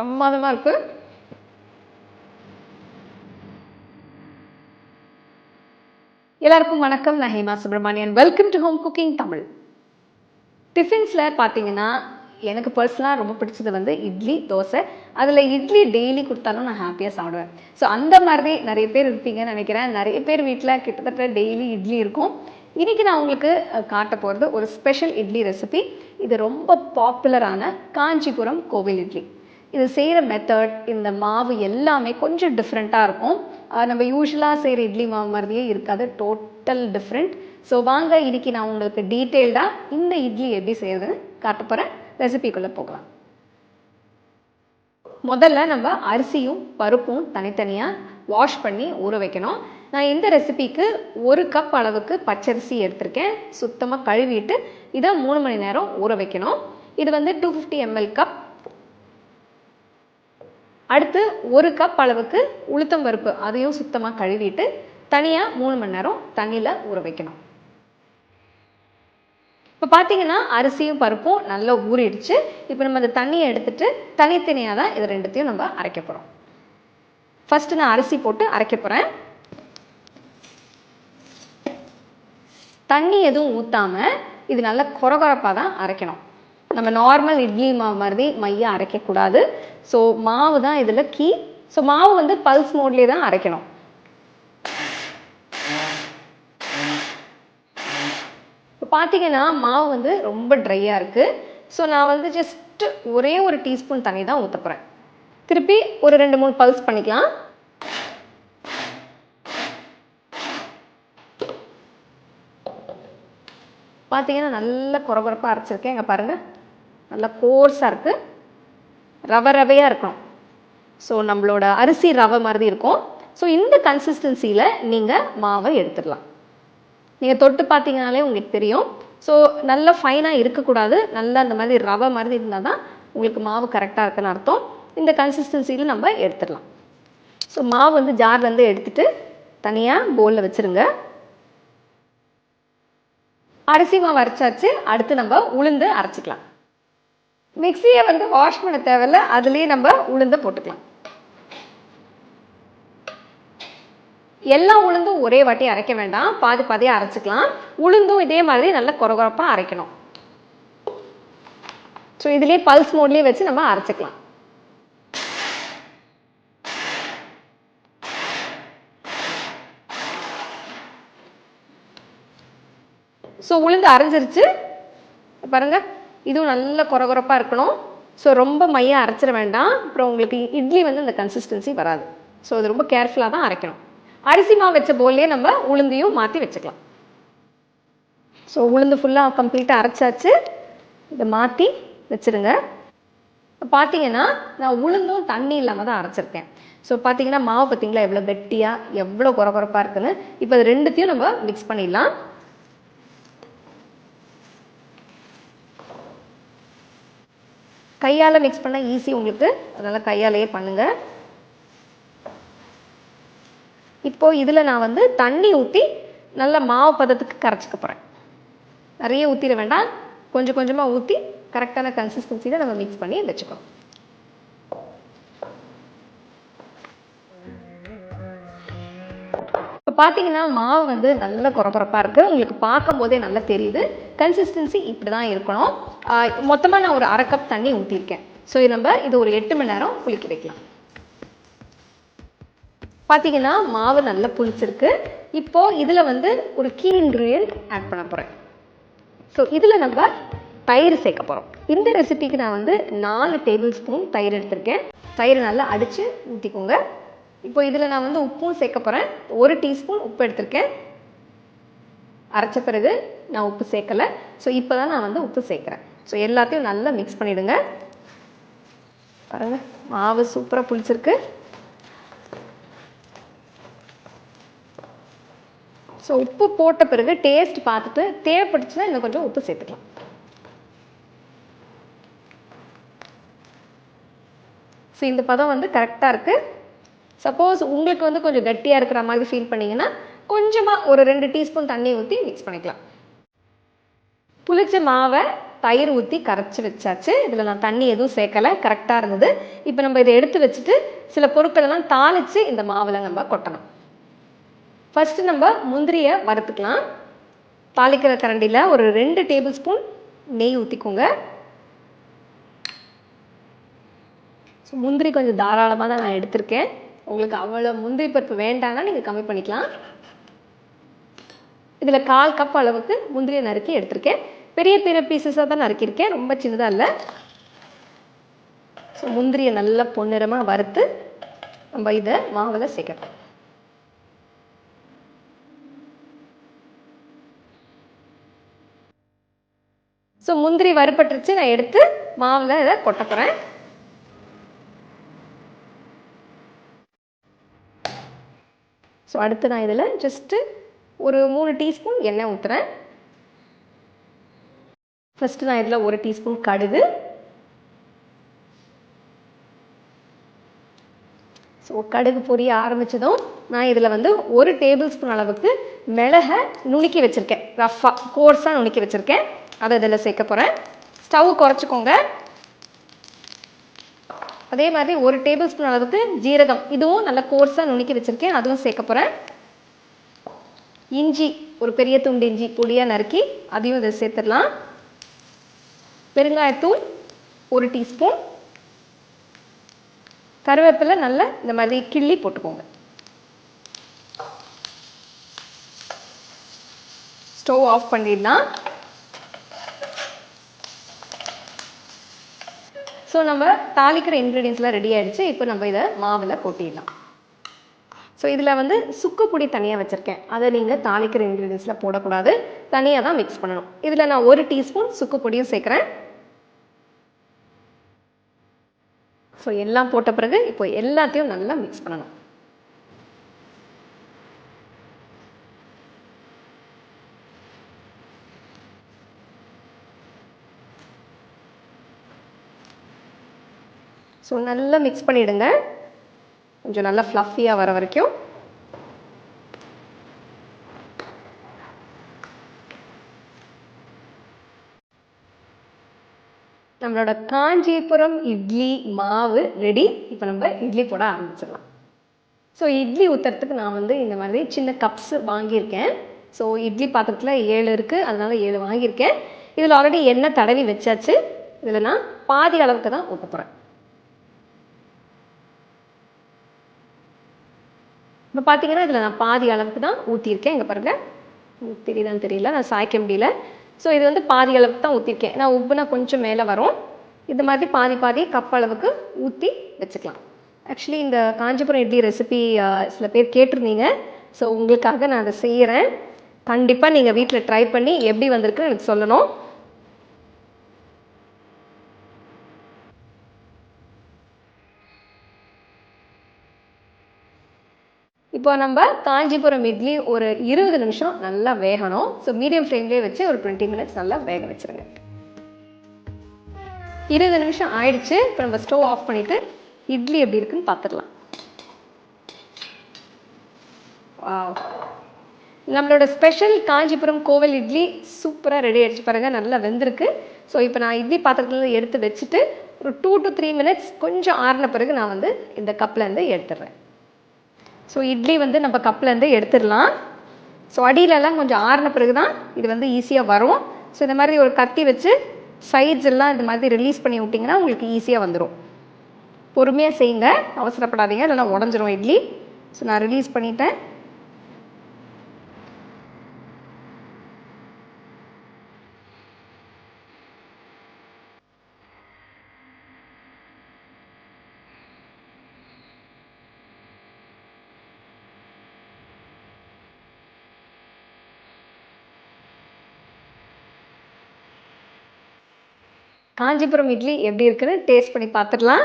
பிரமாதமாக இருக்குது எல்லாருக்கும் வணக்கம். நான் Hema Subramanian welcome to home cooking Tamil டிஃபன்ஸில் பார்த்தீங்கன்னா எனக்கு பர்சனலாக ரொம்ப பிடிச்சது வந்து இட்லி தோசை. அதில் இட்லி டெய்லி கொடுத்தாலும் நான் ஹாப்பியாக சாப்பிடுவேன். ஸோ அந்த மாதிரி நிறைய பேர் இருப்பீங்கன்னு நினைக்கிறேன். நிறைய பேர் வீட்டில் கிட்டத்தட்ட டெய்லி இட்லி இருக்கும். இன்றைக்கி நான் உங்களுக்கு காட்ட போகிறது ஒரு ஸ்பெஷல் இட்லி ரெசிபி இது ரொம்ப பாப்புலரான காஞ்சிபுரம் கோவில் இட்லி. இது செய்கிற மெத்தட் இந்த மாவு எல்லாமே கொஞ்சம் டிஃப்ரெண்ட்டாக இருக்கும். நம்ம யூஸ்வலாக செய்கிற இட்லி மாவு மாதிரியே இருக்காது. டோட்டல் டிஃப்ரெண்ட் ஸோ வாங்க இன்றைக்கி நான் உங்களுக்கு டீட்டெயில்டாக இந்த இட்லி எப்படி செய்யறதுன்னு காட்ட போகிறேன் ரெசிபிக்குள்ளே போகலாம். முதல்ல நம்ம அரிசியும் பருப்பும் தனித்தனியாக வாஷ் பண்ணி ஊற வைக்கணும். நான் இந்த ரெசிபிக்கு ஒரு கப் அளவுக்கு பச்சரிசி எடுத்திருக்கேன். சுத்தமாக கழுவிட்டு இதை மூணு மணி நேரம் ஊற வைக்கணும். இது வந்து டூ ஃபிஃப்டி எம்எல் கப் அடுத்து ஒரு கப் அளவுக்கு உளுத்தம் பருப்பு. அதையும் சுத்தமாக கழுவிட்டு தனியாக மூணு மணி நேரம் தண்ணியில் ஊற வைக்கணும். இப்போ பார்த்தீங்கன்னா அரிசியும் பருப்பும் நல்லா ஊறிடுச்சு. இப்போ நம்ம அந்த தண்ணியை எடுத்துட்டு தனித்தனியாக தான் இது ரெண்டுத்தையும் நம்ம அரைக்க போகிறோம் ஃபஸ்ட்டு நான் அரிசி போட்டு அரைக்க போகிறேன் தண்ணி எதுவும் ஊற்றாமல் இது நல்லா கொரகொரப்பாக தான் அரைக்கணும். நம்ம நார்மல் இட்லி மாவு மாதிரி மையம் அரைக்கக்கூடாது. ஸோ மாவு தான் இதில் கீ ஸோ மாவு வந்து பல்ஸ் மோட்லேயே தான் அரைக்கணும். இப்போ பார்த்தீங்கன்னா மாவு வந்து ரொம்ப ட்ரையாக இருக்குது ஸோ நான் வந்து ஜஸ்ட் ஒரே ஒரு டீஸ்பூன் தண்ணி தான் ஊற்றப்போகிறேன் திருப்பி ஒரு ரெண்டு மூணு பல்ஸ் பண்ணிக்கலாம். பார்த்தீங்கன்னா நல்ல குறகுறப்பாக அரைச்சிருக்கேன். இங்கே பாருங்கள் நல்லா கோர்ஸாக இருக்குது ரவை ரவையாக இருக்கணும். ஸோ நம்மளோட அரிசி ரவை மாதிரி இருக்கும். ஸோ இந்த கன்சிஸ்டன்சியில் நீங்கள் மாவை எடுத்துடலாம். நீங்கள் தொட்டு பார்த்தீங்கனாலே உங்களுக்கு தெரியும். ஸோ நல்ல ஃபைனாக இருக்கக்கூடாது. நல்லா அந்த மாதிரி ரவை மாதிரி இருந்தால் தான் உங்களுக்கு மாவு கரெக்டாக இருக்குன்னு அர்த்தம். இந்த கன்சிஸ்டன்சியில் நம்ம எடுத்துடலாம். ஸோ மாவு வந்து ஜார்லேருந்து எடுத்துகிட்டு தனியாக போலில் வச்சுருங்க. அரிசி மாவு அரைச்சாச்சு. அடுத்து நம்ம உளுந்து அரைச்சிக்கலாம். மிக்சியை வந்து வாஷ் பண்ண தேவையில்ல அதுலேயே நம்ம உளுந்தை போட்டுக்கலாம். எல்லா உளுந்தும் ஒரே வாட்டி அரைக்க வேண்டாம். பாதி பாதியாக அரைச்சிக்கலாம். உளுந்தும் இதே மாதிரி நல்லா குறகுறப்பாக அரைக்கணும். ஸோ இதுலேயே பல்ஸ் மோட்லேயே வச்சு நம்ம அரைச்சிக்கலாம். ஸோ உளுந்து அரைஞ்சிருச்சு. பாருங்க. இதுவும் நல்ல குறகுறப்பாக இருக்கணும். ஸோ ரொம்ப மைய அரைச்சிட வேண்டாம். அப்புறம் உங்களுக்கு இட்லி வந்து அந்த கன்சிஸ்டன்சி வராது. ஸோ அது ரொம்ப கேர்ஃபுல்லாக தான் அரைக்கணும். அரிசி மாவு வச்ச போலே நம்ம உளுந்தையும் மாற்றி வச்சுக்கலாம். ஸோ உளுந்து ஃபுல்லாக கம்ப்ளீட்டாக அரைச்சாச்சு. இதை மாற்றி வச்சுருங்க. பார்த்தீங்கன்னா நான் உளுந்தும் தண்ணி இல்லாமல் தான் அரைச்சிருக்கேன். ஸோ பார்த்தீங்கன்னா மாவு பார்த்தீங்களா எவ்வளோ கெட்டியாக எவ்வளோ குறகுறப்பாக இருக்குன்னு. இப்போ அது ரெண்டுத்தையும் நம்ம மிக்ஸ் பண்ணிடலாம். கையால் மிக்ஸ் பண்ணால் ஈஸி உங்களுக்கு. அதனால் கையாலேயே பண்ணுங்கள் இப்போது இதில் நான் வந்து தண்ணி ஊற்றி நல்ல மாவு பதத்துக்கு கரைச்சிக்க போகிறேன் நிறைய ஊற்றிட வேண்டாம். கொஞ்சம் கொஞ்சமாக ஊற்றி கரெக்டான கன்சிஸ்டன்சியில் நம்ம மிக்ஸ் பண்ணி வச்சுக்கணும். இப்போ பார்த்தீங்கன்னா மாவு வந்து நல்ல குறப்பரப்பாக இருக்குது உங்களுக்கு பார்க்கும் போதே நல்லா தெரியுது. கன்சிஸ்டன்சி இப்படி தான் இருக்கணும். மொத்தமாக நான் ஒரு அரை கப் தண்ணி ஊற்றிருக்கேன் ஸோ இது நம்ம இது ஒரு எட்டு மணி நேரம் புளிக்க வைக்கலாம். பார்த்தீங்கன்னா மாவு நல்லா புளிச்சிருக்கு. இப்போது இதில் வந்து ஒரு கீ இன்க்ரீடியன்ட் ஆட் பண்ண போகிறேன் ஸோ இதில் நம்ம தயிர் சேர்க்க போகிறோம் இந்த ரெசிபிக்கு நான் வந்து நாலு டேபிள் ஸ்பூன் தயிர் எடுத்திருக்கேன். தயிர் நல்லா அடித்து ஊற்றிக்கோங்க இப்போ இதில் நான் வந்து உப்பும் சேர்க்க போகிறேன் ஒரு டீஸ்பூன் உப்பு எடுத்திருக்கேன். அரைச்ச பிறகு நான் உப்பு சேர்க்கலை. ஸோ இப்போ தான் நான் வந்து உப்பு சேர்க்குறேன். ஸோ எல்லாத்தையும் நல்லா மிக்ஸ் பண்ணிவிடுங்க பாருங்கள் மாவு சூப்பராக புளிச்சிருக்கு. ஸோ உப்பு போட்ட பிறகு டேஸ்ட் பார்த்துட்டு தேவைப்பட்டுச்சுன்னா இன்னும் கொஞ்சம் உப்பு சேர்த்துக்கலாம். ஸோ இந்த பதம் வந்து கரெக்டாக இருக்குது சப்போஸ் உங்களுக்கு வந்து கொஞ்சம் கட்டியாக இருக்கிற மாதிரி ஃபீல் பண்ணீங்கன்னா கொஞ்சமாக ஒரு ரெண்டு டீஸ்பூன் தண்ணி ஊற்றி மிக்ஸ் பண்ணிக்கலாம். புளிச்ச மாவை தயிர் ஊற்றி கரைச்சி வச்சாச்சு. இதில் நான் தண்ணி எதுவும் சேர்க்கலை. கரெக்டாக இருந்தது. இப்போ நம்ம இதை எடுத்து வச்சுட்டு சில பொருட்களெல்லாம் தாளித்து இந்த மாவில் நம்ம கொட்டணும். ஃபஸ்ட்டு நம்ம முந்திரியை வறுத்துக்கலாம். தாளிக்கிற கரண்டியில் ஒரு ரெண்டு டேபிள் ஸ்பூன் நெய் ஊற்றிக்கோங்க ஸோ முந்திரி கொஞ்சம் தாராளமாக தான் நான் எடுத்திருக்கேன். உங்களுக்கு அவ்வளோ முந்திரி பருப்பு வேண்டாம்னா நீங்கள் கம்மி பண்ணிக்கலாம். இதில் கால் கப் அளவுக்கு முந்திரியை நறுக்கி எடுத்திருக்கேன். பெரிய பெரிய பீசஸாக தான் நறுக்கியிருக்கேன். ரொம்ப சின்னதாக இல்லை. ஸோ முந்திரியை நல்லா பொன்னிறமாக வறுத்து நம்ம இதை மாவில் சேர்க்கணும் ஸோ முந்திரி வறுப்பட்டுருச்சு நான் எடுத்து மாவில் இதை கொட்ட போகிறேன் ஸோ அடுத்து நான் இதில் ஜஸ்ட்டு ஒரு மூணு டீஸ்பூன் எண்ணெய் ஊற்றுறேன் ஃபஸ்ட்டு நான் இதில் ஒரு டீஸ்பூன் கடுகு. ஸோ கடுகு பொரிய ஆரம்பித்ததும் நான் இதில் வந்து ஒரு டேபிள் ஸ்பூன் அளவுக்கு மிளகை நுணுக்கி வச்சுருக்கேன். ரஃப்பாக கோர்ஸாக நுணுக்கி வச்சுருக்கேன். அதை இதில் சேர்க்க போகிறேன் ஸ்டவ் குறைச்சிக்கோங்க. அதே மாதிரி ஒரு டேபிள் ஸ்பூன் அளவுக்கு ஜீரகம் இதுவும் நல்லா கோர்ஸாக நுணுக்கி வச்சுருக்கேன். அதுவும் சேர்க்க போகிறேன் இஞ்சி ஒரு பெரிய துண்டு இஞ்சி பொடியாக நறுக்கி அதையும் இதை சேர்த்துடலாம். பெருங்காயத்தூள் ஒரு டீஸ்பூன். கருவேப்பிலை நல்லா இந்த மாதிரி கிள்ளி போட்டுக்கோங்க. ஸ்டவ் ஆஃப் பண்ணிடலாம். ஸோ நம்ம தாளிக்கிற இன்க்ரீடியன்ஸ்லாம் ரெடி ஆகிடுச்சு இப்போ நம்ம இதை மாவில் கொட்டிடலாம். ஸோ இதில் வந்து சுக்கு பொடி தனியாக வச்சுருக்கேன். அதை நீங்கள் தாளிக்கிற இன்க்ரீடியன்ஸில் போடக்கூடாது. தனியாக தான் மிக்ஸ் பண்ணணும். இதில் நான் ஒரு டீஸ்பூன் சுக்கு பொடியும் சேர்க்குறேன். ஸோ எல்லாம் போட்ட பிறகு இப்போ எல்லாத்தையும் நல்லா மிக்ஸ் பண்ணணும். ஸோ நல்லா மிக்ஸ் பண்ணிவிடுங்க கொஞ்சம் நல்லா ஃப்ளஃபியாக வர வரைக்கும். நம்மளோட காஞ்சிபுரம் இட்லி மாவு ரெடி இப்போ நம்ம இட்லி போட ஆரம்பிச்சிடலாம். ஸோ இட்லி ஊற்றுறதுக்கு நான் வந்து இந்த மாதிரி சின்ன கப்ஸ் வாங்கியிருக்கேன். ஸோ இட்லி பாத்திரத்தில் ஏழு இருக்குது அதனால ஏழு வாங்கியிருக்கேன். இதில் ஆல்ரெடி எண்ணெய் தடவி வச்சாச்சு. இதில் நான் பாதி அளவுக்கு தான் ஊற்ற போகிறேன் இப்போ பார்த்தீங்கன்னா இதில் நான் பாதி அளவுக்கு தான் ஊற்றியிருக்கேன் இங்கே பாருங்கள் தெரியுதான்னு தெரியல. நான் சாய்க்க முடியல. ஸோ இது வந்து பாதி அளவுக்கு தான் ஊற்றிருக்கேன் நான் உப்புனா கொஞ்சம் மேலே வரும். இது மாதிரி பாதி பாதி கப் அளவுக்கு ஊற்றி வச்சுக்கலாம். ஆக்சுவலி இந்த காஞ்சிபுரம் இட்லி ரெசிபி சில பேர் கேட்டிருந்தீங்க. ஸோ உங்களுக்காக நான் அதை செய்கிறேன் கண்டிப்பாக நீங்கள் வீட்டில் ட்ரை பண்ணி எப்படி வந்திருக்குன்னு எனக்கு சொல்லணும். இப்போ நம்ம காஞ்சிபுரம் இட்லி ஒரு இருபது நிமிஷம் நல்லா வேகணும். ஸோ மீடியம் ஃப்ளேம்லேயே வச்சு ஒரு டுவெண்ட்டி மினிட்ஸ் நல்லா வேக வச்சுருங்க. இருபது நிமிஷம் ஆயிடுச்சு. இப்போ நம்ம ஸ்டவ் ஆஃப் பண்ணிவிட்டு இட்லி எப்படி இருக்குன்னு பார்த்துடலாம் வாவ் நம்மளோட ஸ்பெஷல் காஞ்சிபுரம் கோவில் இட்லி சூப்பராக ரெடி ஆகிடுச்சு பாருங்கள் நல்லா வெந்திருக்கு. ஸோ இப்போ நான் இட்லி பாத்திரத்துலேருந்து எடுத்து வச்சுட்டு ஒரு டூ டு த்ரீ மினிட்ஸ் கொஞ்சம் ஆறின பிறகு நான் வந்து இந்த கப்லேருந்து எடுத்துடுறேன். ஸோ இட்லி வந்து நம்ம கப்லேருந்து எடுத்துடலாம். ஸோ அடியிலலாம் கொஞ்சம் ஆறின பிறகு தான் இது வந்து ஈஸியாக வரும். ஸோ இந்த மாதிரி ஒரு கத்தி வச்சு சைட்ஸ் எல்லாம் இந்த மாதிரி ரிலீஸ் பண்ணி விட்டிங்கன்னா உங்களுக்கு ஈஸியாக வந்துடும் பொறுமையாக செய்யுங்க. அவசரப்படாதீங்க. இல்லைன்னா உடஞ்சிரும் இட்லி. ஸோ நான் ரிலீஸ் பண்ணிட்டேன். காஞ்சிபுரம் இட்லி எப்படி இருக்குன்னு டேஸ்ட் பண்ணி பார்த்துடலாம்.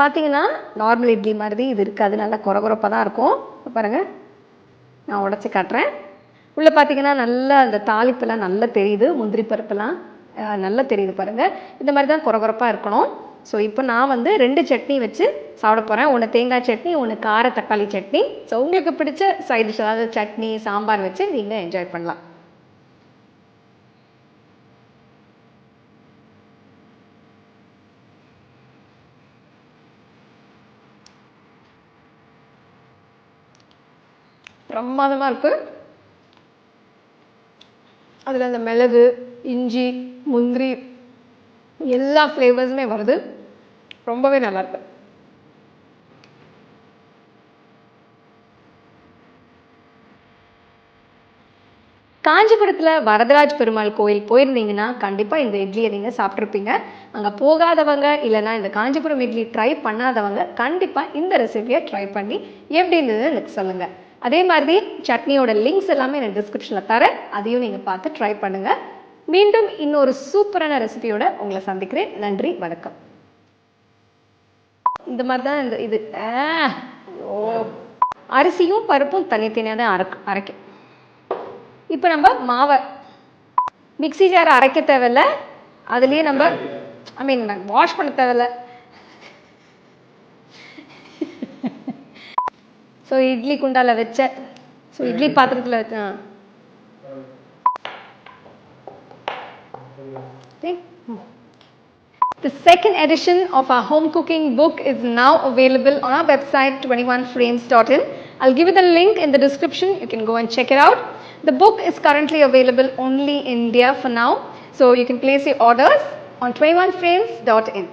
பார்த்தீங்கன்னா நார்மல் இட்லி மாதிரி இது இருக்காது நல்லா குறகுறப்பாக தான் இருக்கும். பாருங்கள் நான் உடச்சி காட்டுறேன். உள்ளே பார்த்தீங்கன்னா நல்லா அந்த தாளிப்பெல்லாம் நல்லா தெரியுது. முந்திரி பருப்பெல்லாம் நல்லா தெரியுது பாருங்கள் இந்த மாதிரி தான் குறகுறப்பாக இருக்கணும். ஸோ இப்போ நான் வந்து ரெண்டு சட்னி வச்சு சாப்பிட போகிறேன் ஒன்று தேங்காய் சட்னி ஒன்று கார தக்காளி சட்னி. ஸோ உங்களுக்கு பிடிச்ச சைட் டிஷ் அதாவது சட்னி சாம்பார் வச்சு நீங்கள் என்ஜாய் பண்ணலாம். பிரமாதமாக இருக்கும் அதில் அந்த மிளகு இஞ்சி முந்திரி எல்லா ஃப்ளேவர்ஸுமே வருது. ரொம்பவே நல்லாயிருக்கு காஞ்சிபுரத்தில் வரதராஜ் பெருமாள் கோயில் போயிருந்தீங்கன்னா கண்டிப்பாக இந்த இட்லியை நீங்கள் சாப்பிட்ருப்பீங்க அங்கே போகாதவங்க இல்லைன்னா இந்த காஞ்சிபுரம் இட்லி ட்ரை பண்ணாதவங்க கண்டிப்பாக இந்த ரெசிபியை ட்ரை பண்ணி எப்படி இருந்ததுன்னு எனக்கு சொல்லுங்கள் அதே மாதிரி சட்னியோட லிங்க்ஸ் எல்லாமே எனக்கு டிஸ்கிரிப்ஷனில் தரேன். அதையும் நீங்கள் பார்த்து ட்ரை பண்ணுங்கள் மீண்டும் இன்னொரு சூப்பரான ரெசிபியோட உங்களை சந்திக்கிறேன். நன்றி வணக்கம். இந்த மாதிரி தான் இந்த இது. ஆ, ஓ அரிசியும் பருப்பும் தனித்தனியாக தான் அரைக்க. அரைக்கும் இப்போ நம்ம மாவை மிக்ஸி ஜார் அரைக்க தேவையில்ல. அதுலேயே நம்ம ஐ மீன் வாஷ் பண்ண தேவையில்ல. ஸோ இட்லி குண்டால வச்ச ஸோ இட்லி பாத்திரத்தில் வச்ச ஆ. See? The second edition of our home cooking book is now available on our website 21frames.in. I'll give you the link in the description. You can go and check it out. The book is currently available only in India for now. So you can place your orders on 21frames.in.